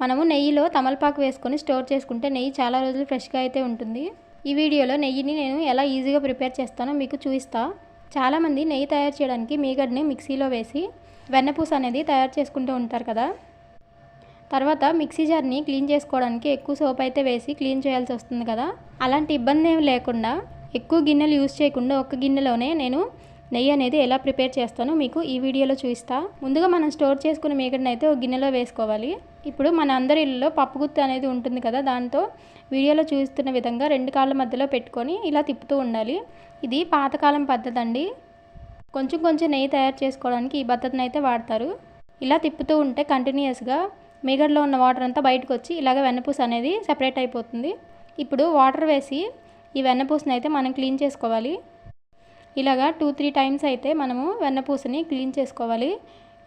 మనము నెయ్యిలో తమలపాకు వేసుకొని స్టోర్ చేసుకుంటే నెయ్యి చాలా రోజులు ఫ్రెష్గా అయితే ఉంటుంది. ఈ వీడియోలో నెయ్యిని నేను ఎలా ఈజీగా ప్రిపేర్ చేస్తానో మీకు చూపిస్తా. చాలామంది నెయ్యి తయారు చేయడానికి మీగడ్ని మిక్సీలో వేసి వెన్నపూస అనేది తయారు చేసుకుంటూ ఉంటారు కదా. తర్వాత మిక్సీ జార్ని క్లీన్ చేసుకోవడానికి ఎక్కువ సోప్ అయితే వేసి క్లీన్ చేయాల్సి వస్తుంది కదా. అలాంటి ఇబ్బంది ఏమి లేకుండా ఎక్కువ గిన్నెలు యూజ్ చేయకుండా ఒక్క గిన్నెలోనే నేను నెయ్యి అనేది ఎలా ప్రిపేర్ చేస్తానో మీకు ఈ వీడియోలో చూపిస్తా. ముందుగా మనం స్టోర్ చేసుకున్న మీగడని అయితే ఒక గిన్నెలో వేసుకోవాలి. ఇప్పుడు మన అందరి ఇళ్ళలో పప్పుగుత్తి అనేది ఉంటుంది కదా దాంతో వీడియోలో చూస్తున్న విధంగా రెండు కాళ్ళ మధ్యలో పెట్టుకొని ఇలా తిప్పుతూ ఉండాలి. ఇది పాతకాలం పద్ధతి అండి కొంచెం కొంచెం నెయ్యి తయారు చేసుకోవడానికి ఈ పద్ధతిని అయితే వాడతారు. ఇలా తిప్పుతూ ఉంటే కంటిన్యూస్గా మీగడలో ఉన్న వాటర్ అంతా బయటకు వచ్చి ఇలాగ వెన్నపూస అనేది సెపరేట్ అయిపోతుంది. ఇప్పుడు వాటర్ వేసి ఈ వెన్నపూసని అయితే మనం క్లీన్ చేసుకోవాలి. ఇలాగా టూ త్రీ టైమ్స్ అయితే మనము వెన్నపూసని క్లీన్ చేసుకోవాలి.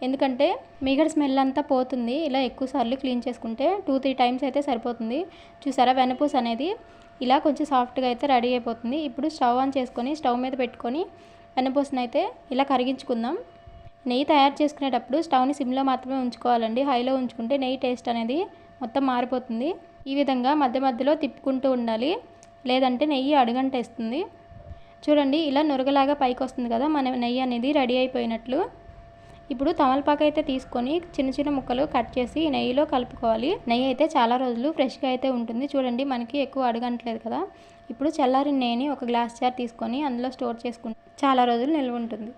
ఎందుకంటే మీగడ స్మెల్ అంతా పోతుంది. ఇలా ఎక్కువ సార్లు క్లీన్ చేసుకుంటే టూ త్రీ టైమ్స్ అయితే సరిపోతుంది. చూసారా? వెనపూస అనేది ఇలా కొంచెం సాఫ్ట్గా అయితే రెడీ అయిపోతుంది. ఇప్పుడు స్టవ్ ఆన్ చేసుకొని స్టవ్ మీద పెట్టుకొని వెనపూసను అయితే ఇలా కరిగించుకుందాం. నెయ్యి తయారు చేసుకునేటప్పుడు స్టవ్ని సిమ్లో మాత్రమే ఉంచుకోవాలండి. హైలో ఉంచుకుంటే నెయ్యి టేస్ట్ అనేది మొత్తం మారిపోతుంది. ఈ విధంగా మధ్య మధ్యలో తిప్పుకుంటూ ఉండాలి. లేదంటే నెయ్యి అడుగంటేస్తుంది. చూడండి ఇలా నురగలాగా పైకి వస్తుంది కదా? మన నెయ్యి అనేది రెడీ అయిపోయినట్లు. ఇప్పుడు తమలపాకు అయితే తీసుకొని చిన్న చిన్న ముక్కలు కట్ చేసి నెయ్యిలో కలుపుకోవాలి. నెయ్యి అయితే చాలా రోజులు ఫ్రెష్గా అయితే ఉంటుంది. చూడండి మనకి ఎక్కువ అడగట్లేదు కదా. ఇప్పుడు చల్లారిన నెయ్యిని ఒక గ్లాస్ జార్ తీసుకొని అందులో స్టోర్ చేసుకుంటే చాలా రోజులు నిల్వ ఉంటుంది.